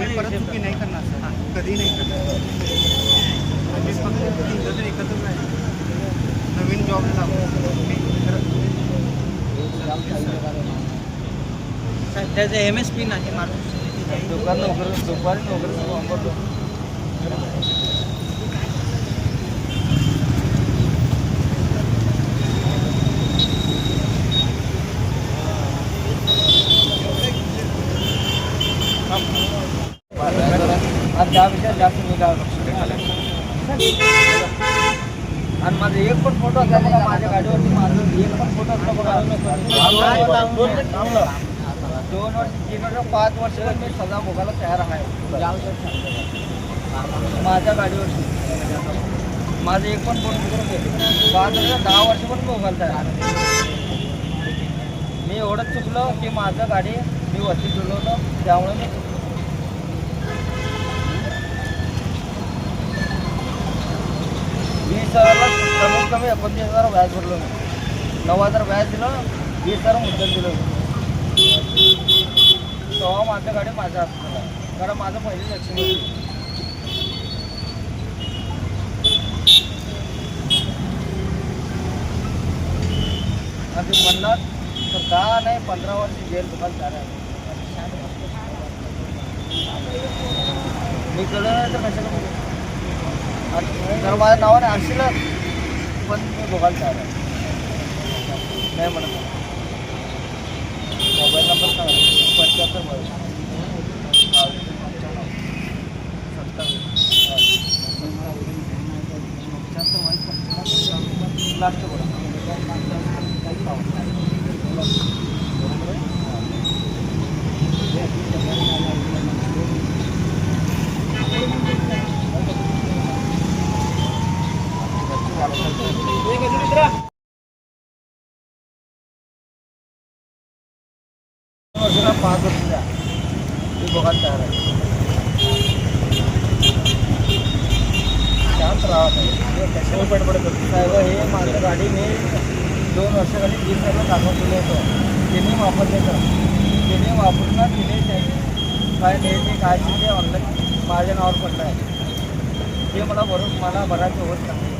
आम्ही परत चुकी नाही करणार सर. कधी नाही करणार. आम्ही फक्त तिघं एकत्र नाही नवीन जॉब लागू साहेब त्याचं एम एस पी ना हे माणूस दुपार नोकरी दुपारी नोकरी वापरतो. आज दहा विचार जास्त मी आणि माझा एक पण फोटो असला बघा माझ्या गाडीवरती माझं एक पण फोटो असला बघा. दोन वर्ष तीन वर्ष पाच वर्ष मी सजा भोगायला तयार आहे. माझ्या गाडीवरती. माझं एक पण फोटो पाच वर्ष दहा वर्ष पण भोगायला तयार मी एवढंच चुकलो की माझं गाडी मी वरती डुलवलं त्यामुळे मी चुकलो वीस हजारला कमीत कमी एकोणतीस हजार व्याज भरलो मी नऊ हजार व्याज दिलं वीस हजार मुद्दल दिलं. तेव्हा माझं गाडी माझ्या हातात कारण माझं पहिली लक्ष्मी होती. आणि म्हणणार तर दहा नाही पंधरा वर्ष जेल तुम्हाला झाला मी कळलं नाही तर कशाला आणि जर माझ्या नावाने असलं पण मी बघायला तयार आहे. नाही म्हणत मोबाईल नंबर सांगा. पंच्याहत्तर बावीस बावीस पंच्याण्णव सत्तावीस लास्ट वर्षाला पाच वर्ष द्या मी तयार आहे शांत राहा नाही कशाला पडपड करतो साहेब हे मी दोन वर्षाखाली तीन सर्व दाखवलेलं होतं त्यांनी वापरले तर त्यांनी वापरून तिने काय हे ते काय ते ऑनलाईन माझ्या नावावर पडलं आहे ते मला भरून मला भरायचं होत नाही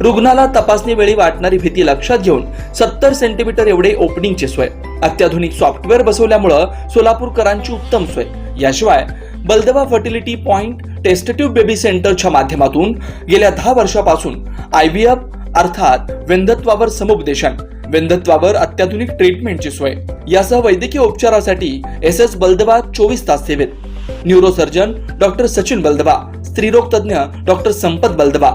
रुग्णाला तपासणी वेळी वाटणारी भीती लक्षात घेऊन सत्तर सेंटीमीटर एवढे ओपनिंगची सोय. अत्याधुनिक सॉफ्टवेअर बसवल्यामुळं सोलापूरकरांची उत्तम सोय. याशिवाय Baldawa fertility point tube baby सेंटरच्या माध्यमातून गेल्या दहा वर्षापासून आय व्ही एफ अर्थात वेंधत्वावर समुपदेशन वेंधत्वावर अत्याधुनिक ट्रीटमेंटची सोय. यासह वैद्यकीय उपचारासाठी एस एस बलदवा चोवीस तास सेवेत. न्यूरोसर्जन डॉक्टर सचिन बलदवा स्त्रीरोग तज्ज्ञ डॉक्टर संपत बलदवा